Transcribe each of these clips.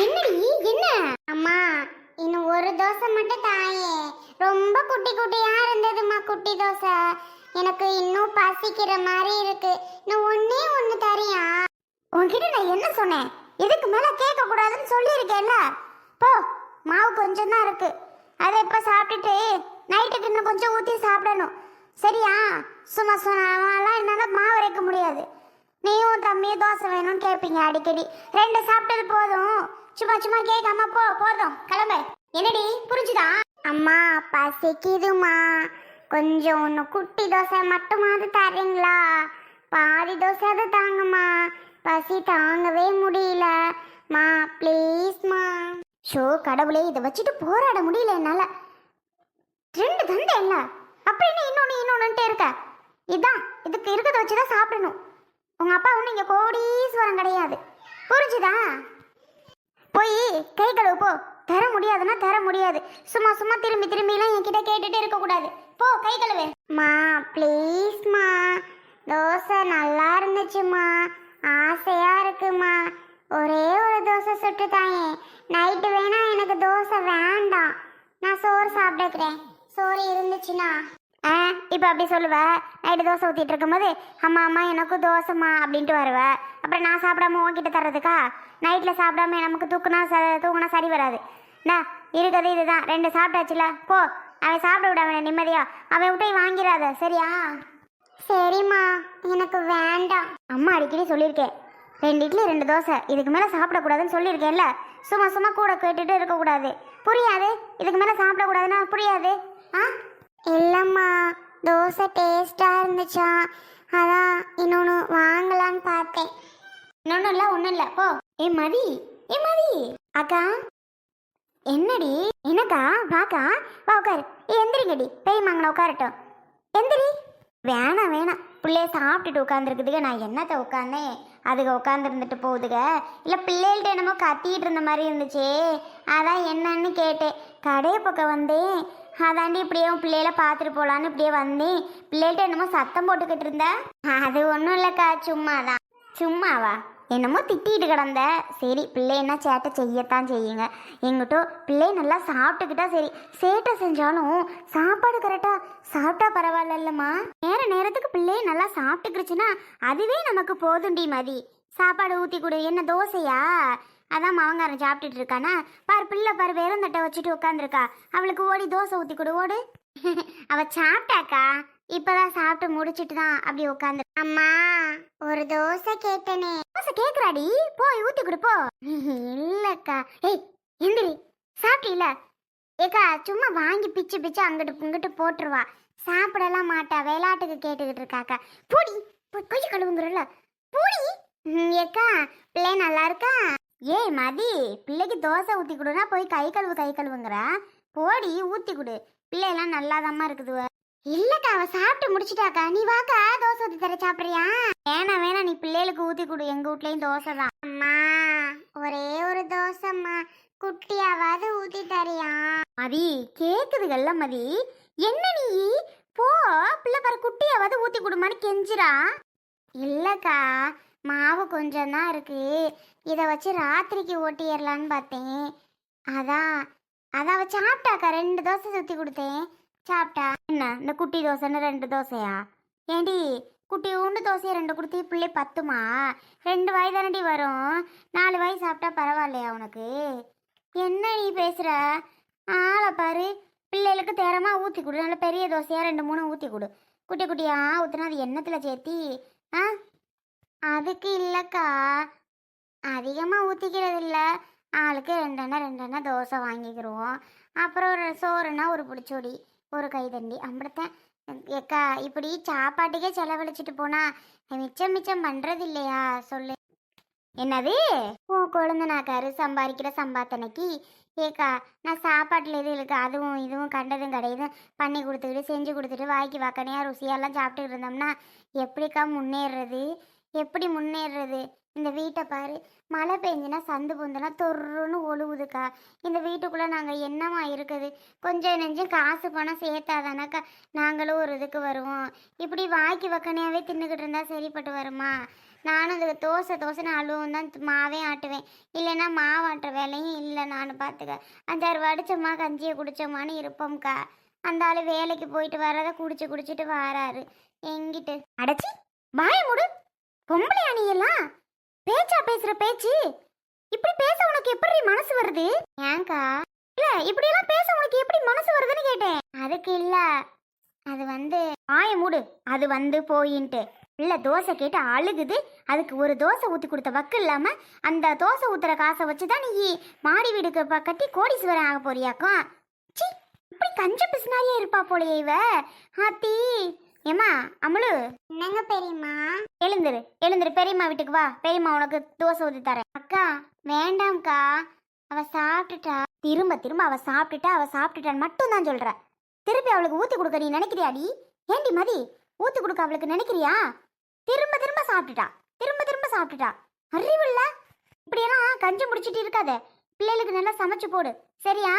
என்னடி என்ன? அம்மா இன்னும் ஒரு தோசை மட்டும் தாயே. ரொம்ப குட்டி குட்டியா இருந்ததுமா குட்டி தோசை. எனக்கு இன்னும் பசிக்கிற மாதிரி இருக்கு. இன்னும் ஒன்னே ஒண்ணு தரியா உன்கிட்ட நான் என்ன சொன்னேன்? இதுக்கு மேல கேட்க கூடாதுன்னு சொல்லியிருக்கேன்ல. போ மாவு கொஞ்சம் தான் இருக்கு. அதை இப்ப சாப்பிட்டுட்டு நைட்டுக்கு இன்னும் கொஞ்சம் ஊத்தி சாப்பிடணும். சரியா? சும்மா சும்மாலாம் என்னால மாவு அரைக்க முடியாது. நீயும் தம்பி தோசை வேணும்னு கேட்பீங்க அடிக்கடி. ரெண்டு சாப்பிட்டது போதும். சும்மா சும்மா கேட்காம போ போதும். கிளம்பு. என்னடி? புரிஞ்சுதா? அம்மா பசிக்குதுமா கொஞ்சம் ஒன்று குட்டி தோசை மட்டுமாவது தரீங்களா பாதி தோசை அது தாங்கம்மா. பசி தாங்கவே முடியல. மா ப்ளீஸ்மா. ஷோ கடவுளே இதை வச்சுட்டு போராட முடியல என்னால். ரெண்டு தந்தை என்ன அப்படின்னு இன்னொன்று இன்னொன்னு இருக்க? இதான் இதுக்கு இருக்கிறத வச்சு தான் சாப்பிடணும். உங்க அப்பா ஒன்றும் இங்கே கோடீஸ்வரம் கிடையாது. புரிஞ்சுதா? போய் கை கழுவு போ. தர முடியாதுன்னா தர முடியாது. சும்மா சும்மா திரும்பி திரும்பிலாம் என்கிட்ட கேட்டுகிட்டே இருக்கக்கூடாது. போ கை கழுவு. மா ப்ளீஸ்மா தோசை நல்லா இருந்துச்சுமா. ஆசையா இருக்குமா. ஒரே ஒரு தோசை சுட்டு தாயே நைட்டு வேணா எனக்கு தோசை வேண்டாம். நான் சோறு சாப்பிட்டுக்கிறேன். சோறு இருந்துச்சுன்னா. இப்போ அப்படி சொல்லுவேன் நைட்டு தோசை ஊற்றிட்டு இருக்கும்போது அம்மா அம்மா எனக்கும் தோசைம்மா அப்படின்ட்டு வருவ. அப்புறம் நான் சாப்பிடாம உன்கிட்ட தர்றதுக்கா? நைட்டில் சாப்பிடாம நமக்கு தூக்குனா ச தூக்குனா சரி வராது. என்ன இருக்கிறது இதுதான். ரெண்டு சாப்பிட்டாச்சுல போ. அவன் சாப்பிட விட அவனை நிம்மதியா. அவன் விட்டு வாங்கிடாத சரியா? சரிம்மா. எனக்கு வேண்டாம். அம்மா அடிக்கடி சொல்லியிருக்கேன் ரெண்டு இட்லி ரெண்டு தோசை. இதுக்கு மேலே சாப்பிடக்கூடாதுன்னு சொல்லியிருக்கேன்ல. சும்மா சும்மா கூட கேட்டுட்டு இருக்கக்கூடாது. புரியாது? இதுக்கு மேலே சாப்பிடக்கூடாதுன்னா புரியாது? ஆ? இல்லைம்மா. தோசை டேஸ்டாக இருந்துச்சா? அதான் இன்னொன்று வாங்கலான்னு பார்த்தேன். இன்னொன்றும் இல்லை ஒன்றும் இல்லை. போ. ஏ மதி. ஏ மதி. அக்கா. என்னடி? என்னக்கா? வாக்கா. வா உட்காரு. ஏ எந்திரிங்கடி. பெரிய மாங்கன உட்காரட்டும். எந்திரி. வேணாம் வேணாம். பிள்ளைய சாப்பிட்டுட்டு உட்காந்துருக்குதுங்க நான் என்னத்தை உட்காந்தேன் அதுக உட்காந்துருந்துட்டு போகுதுக. இல்லை பிள்ளைகள்ட்ட என்னமோ கத்திட்டு இருந்த மாதிரி இருந்துச்சே. அதான் என்னன்னு கேட்டேன். கடை பக்கம் வந்தேன். அதாண்டி இப்படியே உன் பிள்ளையில பார்த்துட்டு போகலான்னு இப்படியே வந்தேன். பிள்ளைகிட்ட என்னமோ சத்தம் போட்டுக்கிட்டு இருந்த. அது ஒன்றும் இல்லைக்கா சும்மா தான் சும்மாவா? என்னமோ திட்டிட்டு கிடந்த. சரி பிள்ளை என்ன சேட்டை செய்யத்தான் செய்யுங்க. எங்கிட்டோ பிள்ளை நல்லா சாப்பிட்டுக்கிட்டா சரி. சேட்டை செஞ்சாலும் சாப்பாடு கரெக்டாக சாப்பிட்டா பரவாயில்லம்மா நேர நேரத்துக்கு பிள்ளையை நல்லா சாப்பிட்டுக்கிருச்சுன்னா அதுவே நமக்கு போதுண்டி மதி. சாப்பாடு ஊற்றி கொடு. என்ன தோசையா? அதான் மாவங்காரன் சாப்பிட்டுட்டு இருக்கானா? பார் பிள்ளை பார் வெறும் தட்டை வச்சுட்டு உட்காந்துருக்கா அவளுக்கு ஓடி தோசை ஊற்றி கொடு ஓடு. அவ சாப்பிட்டாக்கா? இப்பதான் சாப்பிட்டு முடிச்சிட்டு தான் அப்படி உட்காந்து அம்மா ஒரு தோசை கேட்டனே. தோசை கேக்குறாடி? போய் ஊத்தி கொடு போ. இல்லக்கா. ஏய் எந்திரி. சாப்பிட்டீல? ஏக்கா சும்மா வாங்கி பிச்சு பிச்சு அங்கிட்டு இங்கிட்டு போட்டுருவா. சாப்பிடலாம் மாட்டா விளையாட்டுக்கு கேட்டுக்கிட்டு இருக்காக்கா. பூடி கொஞ்சம் கழுவுங்கிறல பூடி. ம், ஏக்கா பிள்ளை நல்லா இருக்கா? ஏய் மதி பிள்ளைக்கு தோசை ஊத்தி கொடுனா போய் கை கழுவு கை கழுவுங்கிறா. போடி ஊத்தி கொடு. பிள்ளையெல்லாம் நல்லாதாம்மா இருக்குது இல்லக்கா அவ சாப்பிட்டு முடிச்சிட்டாக்கா. நீ வாக்கா தோசை ஊத்தி தர சாப்பிடுறியா? வேணாம் வேணா நீ பிள்ளைகளுக்கு ஊத்தி கொடு. எங்க வீட்லயும் தோசை தான். அம்மா ஒரே ஒரு தோசைம்மா. குட்டியாவது ஊத்தி தரியா? மதி கேக்குதுகள்ல மதி. என்ன நீ? போ பிள்ளை பாரு குட்டியாவது ஊத்தி கொடுமான்னு கெஞ்சிரா இல்லக்கா மாவு கொஞ்சம் தான் இருக்கு. இதை வச்சு ராத்திரிக்கு ஓட்டிடலான்னு பார்த்தேன். அதான் அதான் அவ சாப்பிட்டாக்கா? ரெண்டு தோசை சுற்றி கொடுத்தேன். சாப்பிட்டா? என்ன? இந்த குட்டி தோசைன்னு ரெண்டு தோசையா? ஏண்டி குட்டி உண்டு தோசையை ரெண்டு கொடுத்து பிள்ளை பத்துமா? ரெண்டு வாய் தானடி வரும். நாலு வாய் சாப்பிட்டா பரவாயில்லையா உனக்கு? என்ன நீ பேசுகிற ஆளை பாரு. பிள்ளைகளுக்கு தேரமாக ஊற்றி கொடு. நல்ல பெரிய தோசையாக ரெண்டு மூணு ஊற்றி கொடு. குட்டி குட்டியா ஊற்றுனா அது எண்ணத்தில் சேர்த்தி ஆ? அதுக்கு இல்லைக்கா. அதிகமாக ஊற்றிக்கிறது இல்லை ஆளுக்கு ரெண்டெண்ணா ரெண்டெண்ணா தோசை வாங்கிக்கிருவோம் அப்புறம் ஒரு சோறுனா ஒரு பிடிச்சோடி ஒரு கைதண்டி. அப்படித்தான் ஏக்கா இப்படி சாப்பாட்டுக்கே செலவழிச்சிட்டு போனா மிச்சம் மிச்சம் பண்ணுறது இல்லையா சொல்லு. என்னது? உன் கொழுந்தனாக்காரு சம்பாதிக்கிற சம்பாத்தனைக்கு? ஏக்கா நான் சாப்பாட்டில் எதுவும் இருக்கு. அதுவும் இதுவும் கண்டதும் கிடையாது பண்ணி கொடுத்துக்கிட்டு செஞ்சு கொடுத்துட்டு வாய்க்கு வாக்கனையாக ருசியெல்லாம் சாப்பிட்டுக்கிட்டு இருந்தோம்னா எப்படிக்கா முன்னேறுறது எப்படி முன்னேறுறது இந்த வீட்டை பாரு. மழை பெஞ்சுனா சந்து பொந்துனா தொர்றுன்னு ஒழுகுதுக்கா இந்த வீட்டுக்குள்ளே நாங்கள் என்னமா இருக்குது? கொஞ்சம் நெஞ்சம் காசு பணம் சேர்த்தாதானாக்கா நாங்களும் ஒரு இதுக்கு வருவோம். இப்படி வாய்க்கு வக்கனையாகவே தின்னுக்கிட்டு இருந்தால் சரிப்பட்டு வருமா? நானும் இந்த தோசை தோசைன்னு அழுவும் தான் மாவே ஆட்டுவேன். இல்லைன்னா மாவு ஆட்டுற வேலையும் இல்லை நான் பார்த்துக்க அஞ்சாறு வடிச்சோமா கஞ்சியை குடிச்சோமான்னு இருப்போம்க்கா. அந்த ஆள் வேலைக்கு போயிட்டு வரதை குடிச்சு குடிச்சிட்டு வராரு. எங்கிட்டு அடைச்சி வாய முடு. பொம்பளை அணியெல்லாம் பேச்சா பேசுற பேச்சு? இப்படி பேச உனக்கு எப்படி மனசு வருது? ஏங்கா? இல்ல இப்படி எல்லாம் பேச உனக்கு எப்படி மனசு வருதுன்னு கேட்டேன். அதுக்கு இல்ல. அது வந்து ஆய மூடு. அது வந்து போயின்ட்டு. இல்ல தோசை கேட்டு அழுகுது. அதுக்கு ஒரு தோசை ஊத்தி கொடுத்த வக்கு இல்லாம அந்த தோசை ஊத்துற காசை வச்சுதான் நீ மாடி வீடுக்கு கட்டி கோடீஸ்வரன் ஆக போறியாக்கும். சி இப்படி கஞ்ச பிசினாரியே இருப்பா போலையே இவ. ஆத்தி. ஏமா அமுலு? என்னங்க பெரியம்மா? எழுந்துரு எழுந்துரு. பெரியம்மா வீட்டுக்கு வா. பெரியம்மா உனக்கு தோசை ஊத்தி தரேன். அக்கா வேண்டாம்க்கா. அவ சாப்பிட்டுட்டா. திரும்ப திரும்ப அவ சாப்பிட்டுட்டா அவ சாப்பிட்டுட்டான்னு மட்டும் தான் சொல்ற. திருப்பி அவளுக்கு ஊத்தி கொடுக்க நீ நினைக்கிறியாடி? ஏண்டி மதி ஊத்தி கொடுக்க அவளுக்கு நினைக்கிறியா? திரும்ப திரும்ப சாப்பிட்டுட்டா. திரும்ப திரும்ப சாப்பிட்டுட்டா. அறிவில்ல இப்படியெல்லாம் கஞ்சி முடிச்சிட்டு இருக்காத. பிள்ளைகளுக்கு நல்லா சமைச்சு போடு. சரியா?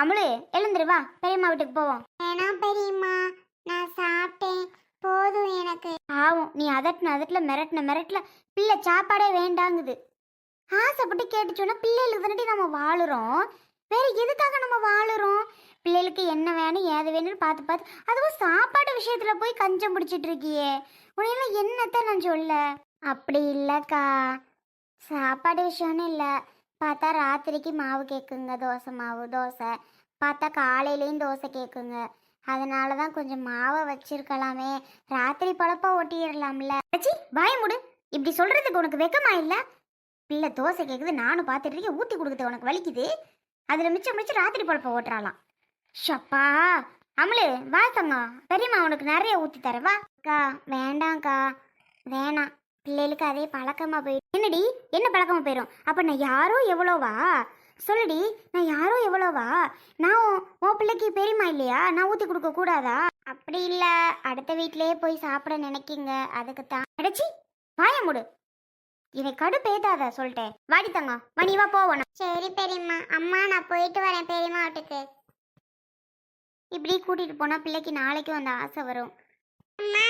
அமுலு எழுந்துரு வா. பெரியம்மா வீட்டுக்கு போவோம். ஏன்னா பெரியம்மா. நான் சாப்பிட்டேன். போதும் எனக்கு. ஆவும் நீ அதட்டின அதட்டில மிரட்டின மிரட்டல பிள்ளை சாப்பாடே வேண்டாங்குது. ஆசைப்பட்டு கேட்டுச்சோன்னா பிள்ளைகளுக்கு தானே நம்ம வாழுறோம்? வேற எதுக்காக நம்ம வாழுறோம்? பிள்ளைகளுக்கு என்ன வேணும் ஏது வேணும்னு பார்த்து பார்த்து அதுவும் சாப்பாடு விஷயத்துல போய் கஞ்சம் பிடிச்சிட்டு இருக்கியே. உனையெல்லாம் என்னத்த நான் சொல்ல? அப்படி இல்லைக்கா. சாப்பாடு விஷயம்னு இல்லை. பார்த்தா ராத்திரிக்கு மாவு கேட்குங்க தோசை மாவு தோசை. பார்த்தா காலையிலையும் தோசை கேட்குங்க அதனால தான் கொஞ்சம் மாவை வச்சிருக்கலாமே. ராத்திரி பழப்பா ஒட்டிடலாம்ல. அச்சி வாய முடு. இப்படி சொல்றதுக்கு உனக்கு வெக்கமா இல்ல? பிள்ளை தோசை கேக்குது நானும் பார்த்துட்டு இருக்கேன். ஊத்தி கொடுக்குது உனக்கு வலிக்குது. அதில் மிச்சம் மிச்சம் ராத்திரி பழப்பை ஓட்டுறாளாம். ஷப்பா அமலு வா தங்கம். பெரியம்மா உனக்கு நிறைய ஊத்தி தரவா அக்கா வேண்டாம்க்கா. வேணாம். பிள்ளைகளுக்கு அதே பழக்கமா போயிடும் என்னடி? என்ன பழக்கமா போயிடும் அப்ப நான் யாரோ எவ்வளோவா? சொல்லுடி நான் யாரோ எவ்வளோவா? நான் உன் பிள்ளைக்கு பெரியம்மா இல்லையா? நான் ஊற்றி கொடுக்க கூடாதா? அப்படி இல்லை. அடுத்த வீட்டிலேயே போய் சாப்பிட நினைக்கிங்க. அதுக்கு தான் அடைச்சி வாய முடு. இதை கடுப்பேத்தாத சொல்லிட்டேன். வாடி தங்கம் மணி வா போவோம் சரி பெரியம்மா அம்மா நான் போயிட்டு வரேன் பெரியம்மா வீட்டுக்கு. இப்படி கூட்டிட்டு போனா பிள்ளைக்கு நாளைக்கும் அந்த ஆசை வரும். அம்மா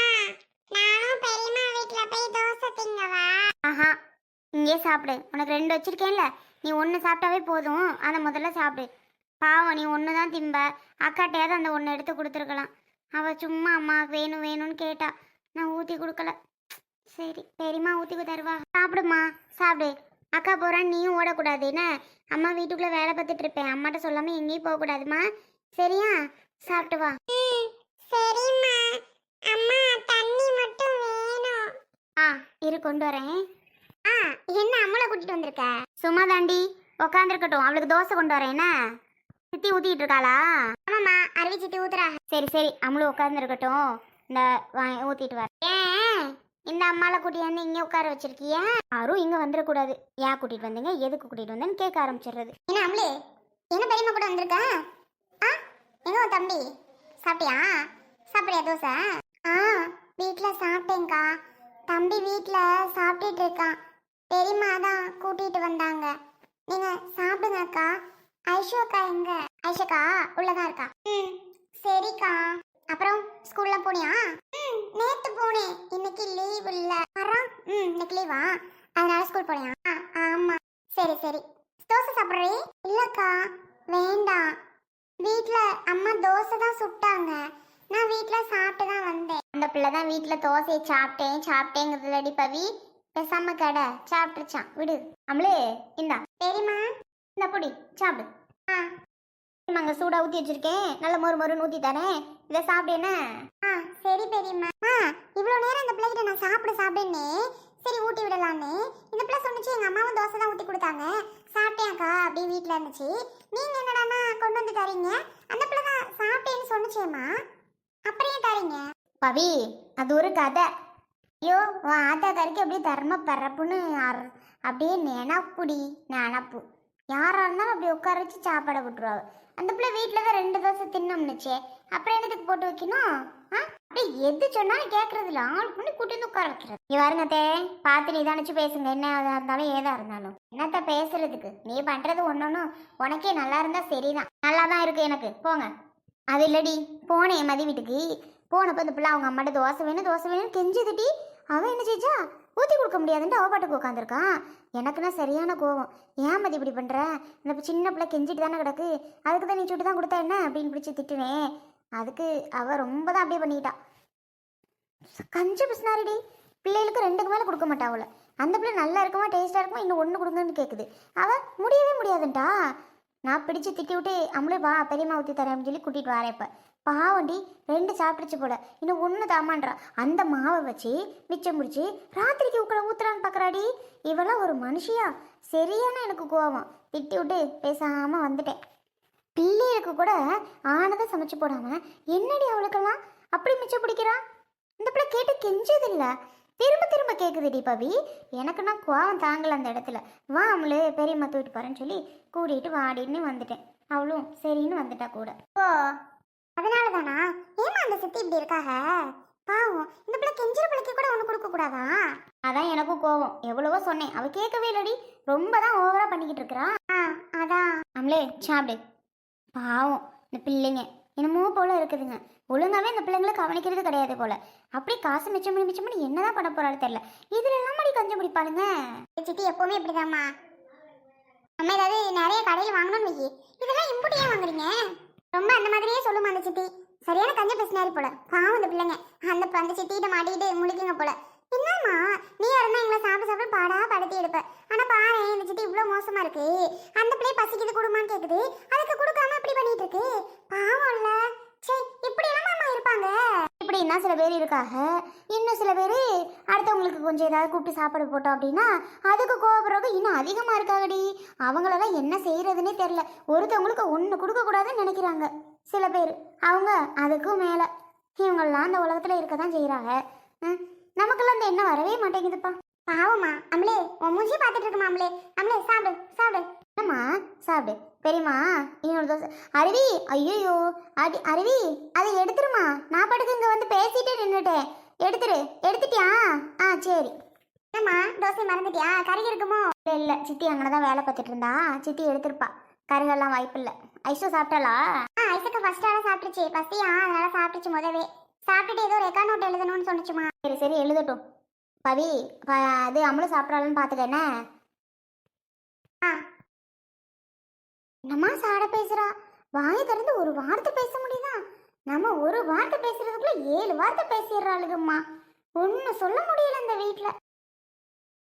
நானும் பெரியம்மா வீட்ல போய் தோசை திங்கவா? ஆஹா இங்கே சாப்பிடு. உனக்கு ரெண்டு வச்சிருக்கேன்ல. நீ ஒன்று சாப்பிட்டாவே போதும். அதை முதல்ல சாப்பிடு. பாவம் நீ ஒன்று தான் திம்ப. அக்காட்டையாவது அந்த ஒன்று எடுத்து கொடுத்துருக்கலாம். அவள் சும்மா அம்மா வேணும் வேணும்னு கேட்டா நான் ஊற்றி கொடுக்கல. சரி பெரியம்மா ஊற்றி தருவா சாப்பிடுமா சாப்பிடு. அக்கா போகிறான் நீயும் ஓடக்கூடாது. என்ன? அம்மா வீட்டுக்குள்ளே வேலை பார்த்துட்டு இருப்பேன். அம்மாட்ட சொல்லாமல் எங்கேயும் போகக்கூடாதுமா? சரியா? சாப்பிட்டு வா. சரிம்மா. அம்மா தண்ணி மட்டும் வேணும். ஆ இரு கொண்டு வரேன். ஆ என்ன அம்மளை கூட்டிட்டு வந்திருக்க? சும்மா தாண்டி உக்காந்துருக்கட்டும். அவளுக்கு தோசை கொண்டு வரேன். என்ன? சித்தி ஊத்திட்டு இருக்காளா? ஆமாம்மா அருவி சித்தி ஊத்துறா. சரி சரி அம்மளும் உட்காந்துருக்கட்டும் இந்த வா- ஊத்திட்டு வர ஏன்? இந்த அம்மாவை கூட்டிட்டு இங்கே உட்கார வச்சிருக்கியா? யாரும் இங்கே வந்துடக்கூடாது. ஏன் கூட்டிட்டு வந்தீங்க? எதுக்கு கூட்டிட்டு வந்தேன்னு கேட்க ஆரம்பிச்சிடுறது. என்ன அம்மளு என்ன பெரியம்மா கூட வந்திருக்க? ஆ எங்க உன் தம்பி? சாப்பிட்டியா? சாப்பிட்றியா தோசை? ஆ வீட்டில் சாப்பிட்டேங்க்கா தம்பி வீட்டில் சாப்பிட்டுட்டு இருக்கான். பெரியம்மா தான் கூட்டிட்டு வந்தாங்க. நீங்க சாப்பிடுங்க அக்கா. ஐஷு அக்கா எங்க? ஐஷக்கா உள்ளதான் இருக்கா. ம் சரிக்கா. அப்புறம் ஸ்கூல்ல போனியா? ம் நேத்து போனேன். இன்னைக்கு லீவ் இல்ல. வரோம் ம் இன்னைக்கு லீவா? அதனால ஸ்கூல் போனியா? ஆமா. சரி சரி. தோசை சாப்பிட்றே? இல்லக்கா. வேண்டாம். வீட்ல அம்மா தோசை தான் சுட்டாங்க. நான் வீட்ல சாப்பிட்டு தான் வந்தேன். அந்த பிள்ளை தான் வீட்ல தோசையை சாப்பிட்டேன். சாப்பிட்டேங்கிறதுலடி பவி. பேசாம கடை. சாப்பிட்டுச்சான் விடு. அம்லே இந்தா. பெரியம்மா இந்த பொடி. சாப்பிடு. ஆ. அங்க சூடா ஊத்தி வச்சிருக்கேன். நல்ல மொறு மொறுன்னு ஊத்தி தரேன். இதை சாப்பிடு என்ன? ஆ சரி பெரியம்மா. ஆ இவ்வளோ நேரம் இந்த பிள்ளைகிட்ட நான் சாப்பிட சாப்பிடுன்னே. சரி ஊட்டி விடலான்னு. இந்த பிள்ளை சொன்னுச்சு எங்க அம்மாவும் தோசை தான் ஊத்தி கொடுத்தாங்க. சாப்பிட்டேன்க்கா அப்படி வீட்டில் இருந்துச்சு. நீங்க என்னடான்னா கொண்டு வந்து தரீங்க? அந்த பிள்ளை தான் சாப்பிட்டேன்னு சொன்னுச்சேம்மா. அப்புறம் ஏன் தரீங்க? பவி அது ஒரு கதை. ஐயோ உன் ஆத்தாக்காரிக்கு அப்படியே தர்ம பரப்புன்னு அப்படியே நினப்புடி நினப்பு. யாராக இருந்தாலும் அப்படி உட்கார வச்சு சாப்பாடை விட்டுருவாங்க அந்த பிள்ளை வீட்டில் தான் ரெண்டு தோசை தின்னோம்னுச்சே அப்புறம் என்னதுக்கு போட்டு வைக்கணும்? ஆ? அப்படியே எது சொன்னாலும் கேட்கறது இல்லை ஆள் பண்ணி கூட்டி வந்து உட்கார வைக்கிறது. நீ வருங்கத்தே தே பார்த்து நீ தானச்சு பேசுங்க. என்ன இருந்தாலும் ஏதா இருந்தாலும். என்னத்த பேசுறதுக்கு? நீ பண்றது ஒன்னொன்னு உனக்கே நல்லா இருந்தால் சரிதான். நல்லா தான் இருக்கு எனக்கு. போங்க. அது இல்லடி. போனேன் மதி வீட்டுக்கு. போனப்போ இந்த பிள்ளை அவங்க அம்மாட்ட தோசை வேணும் தோசை வேணும் கெஞ்சுதுடி. அவன் என்ன செஞ்சா? ஊற்றி கொடுக்க முடியாதுன்ட்டு அவ பாட்டுக்கு உட்காந்துருக்கான் எனக்குன்னா சரியான கோவம். ஏன் மதி இப்படி பண்ணுற இந்த சின்ன பிள்ளை கெஞ்சிட்டு தானே கிடக்கு. அதுக்கு தான் நீ சுட்டு தான் கொடுத்தா என்ன? அப்படின்னு பிடிச்சி திட்டுனேன் அதுக்கு அவ ரொம்ப தான் அப்படியே பண்ணிக்கிட்டா கஞ்சி பிசினாரிடி. பிள்ளைகளுக்கு ரெண்டுக்கு மேலே கொடுக்க மாட்டா அவளை. அந்த பிள்ளை நல்லா இருக்குமா டேஸ்ட்டாக இருக்குமா இன்னும் ஒன்று கொடுங்கன்னு கேட்குது அவள் முடியவே முடியாதுன்ட்டா. நான் பிடிச்சு திட்டி விட்டு அம்மளே வா பெரியம்மா ஊற்றி தரேன் அப்படின்னு சொல்லி கூட்டிகிட்டு வரேன் இப்போ. பாவண்டி ரெண்டு சாப்பிட்டுச்சு போல. இன்னும் ஒன்று தாமான்றா அந்த மாவை வச்சு மிச்சம் முடிச்சு ராத்திரிக்கு உக்களை ஊத்துறான்னு பார்க்குறாடி இவெல்லாம் ஒரு மனுஷியா? சரியான எனக்கு கோவம். திட்டி விட்டு பேசாமல் வந்துட்டேன். பிள்ளைகளுக்கு கூட ஆனதை சமைச்சு போடாம என்னடி அவளுக்கெல்லாம்? அப்படி மிச்சம் பிடிக்கிறா? இந்த பிள்ளை கேட்டு கெஞ்சதில்ல. திரும்ப திரும்ப கேட்குதுடி பவி. எனக்கு நான் கோவம் தாங்கல அந்த இடத்துல. வா அம்மளு பெரியம்மா தூக்கிட்டு போறேன்னு சொல்லி கூட்டிகிட்டு வாடின்னு வந்துட்டேன். அவளும் சரின்னு வந்துட்டா கூட. ஓ அதனால தானா ஏமா அந்த சித்தி இப்படி இருக்காக? பாவம் இந்த பிள்ளை கெஞ்சிர பிள்ளைக்கு கூட ஒன்று கொடுக்க கூடாதா? அதான் எனக்கும் கோவம். எவ்வளவோ சொன்னேன். அவ கேட்கவே இல்லடி. ரொம்ப தான் ஓவரா பண்ணிக்கிட்டு இருக்கிறா. ஆ அதான். அம்மளே சாப்பிடு. பாவம் இந்த பிள்ளைங்க. என்னமோ போல இருக்குதுங்க. ஒழுங்காவே இந்த பிள்ளைங்களை கவனிக்கிறது கிடையாது போல. அப்படியே காசு மிச்சம் பண்ணி மிச்சம் பண்ணி என்னதான் பண்ண போறாரு தெரியல. இதுல எல்லாம் மடி கஞ்சி பிடிப்பாளுங்க. சித்தி எப்பவுமே இப்படிதாம்மா. நம்ம ஏதாவது நிறைய கடையில் வாங்கணும்னு வைக்கி இதெல்லாம் இம்புட்டு ஏன் வாங்குறீங்க? ரொம்ப அந்த மாதிரியே சொல்லுமா அந்த சித்தி. சரியான கஞ்ச பேசினாரி போல. பாவம் அந்த பிள்ளைங்க. அந்த அந்த சித்திகிட்ட மாட்டிக்கிட்டு முழிக்குங்க போல. என்னம்மா நீ இருந்தா எங்களை சாப்பிட சாப்பிட பாடா படுத்தி எடுப்ப. ஆனா பாரு இந்த சித்தி இவ்வளவு மோசமா இருக்கு. அந்த பிள்ளை பசிக்குது கொடுமான்னு கேக்குது. அதுக்கு கொடுக்காம இப்படி பண்ணிட்டு இருக்கு. பாவம் இல்ல சே இப்படி எல்லாம் இருப்பாங்க இப்படின்னா சில பேர் இருக்காக இன்னும் சில பேர் அடுத்தவங்களுக்கு கொஞ்சம் ஏதாவது கூப்பிட்டு சாப்பாடு போட்டோம் அப்படின்னா அதுக்கு கோபப்படுறவங்க இன்னும் அதிகமாக இருக்காங்கடி. அவங்களெல்லாம் என்ன செய்யறதுனே தெரில ஒருத்தவங்களுக்கு ஒன்று கொடுக்கக்கூடாதுன்னு நினைக்கிறாங்க. சில பேர். அவங்க அதுக்கும் மேலே. இவங்கெல்லாம் அந்த உலகத்தில் இருக்க தான் செய்கிறாங்க நமக்கெல்லாம் அந்த எண்ணம் வரவே மாட்டேங்குதுப்பா. பாவமா அம்லே உன் மூஞ்சி பார்த்துட்டு இருக்குமா அம்லே. அம்லே சாப்பிடு சாப்பிடு. என்னம்மா? சாப்பிடு. பெரியம்மா? இன்னொரு தோசை அருவி ஐயோ அடி அருவி அதை எடுத்துருமா? நான் படுக்க இங்கே வந்து பேசிட்டே நின்றுட்டேன் எடுத்துரு எடுத்துட்டியா? ஆ சரி. என்னம்மா தோசை மறந்துட்டியா? கறி இருக்குமோ? இல்லை இல்லை சித்தி அங்கே தான் வேலை பார்த்துட்டு இருந்தா சித்தி எடுத்திருப்பா. கருகெல்லாம் வாய்ப்பு இல்லை ஐஷோ சாப்பிட்டாளா? ஆ ஐசோக்கு ஃபர்ஸ்ட் ஆளாக சாப்பிட்டுச்சு பசியா? அதனால சாப்பிட்டுச்சு முதவே. சாப்பிட்டுட்டு ஏதோ ரெக்கார்ட் நோட் எழுதணும்னு சொன்னுச்சுமா. சரி சரி எழுதட்டும். பவி அது அம்மளும் சாப்பிட்றாளுன்னு பார்த்துக்க ஆ. என்னம்மா சாட பேசுறா. வாய் திறந்து ஒரு வார்த்தை பேச முடியுதா? நம்ம ஒரு வார்த்தை பேசுறதுக்குள்ள ஏழு வார்த்தை பேசிடுறாளுங்கம்மா ஒன்றும் சொல்ல முடியல இந்த வீட்டில்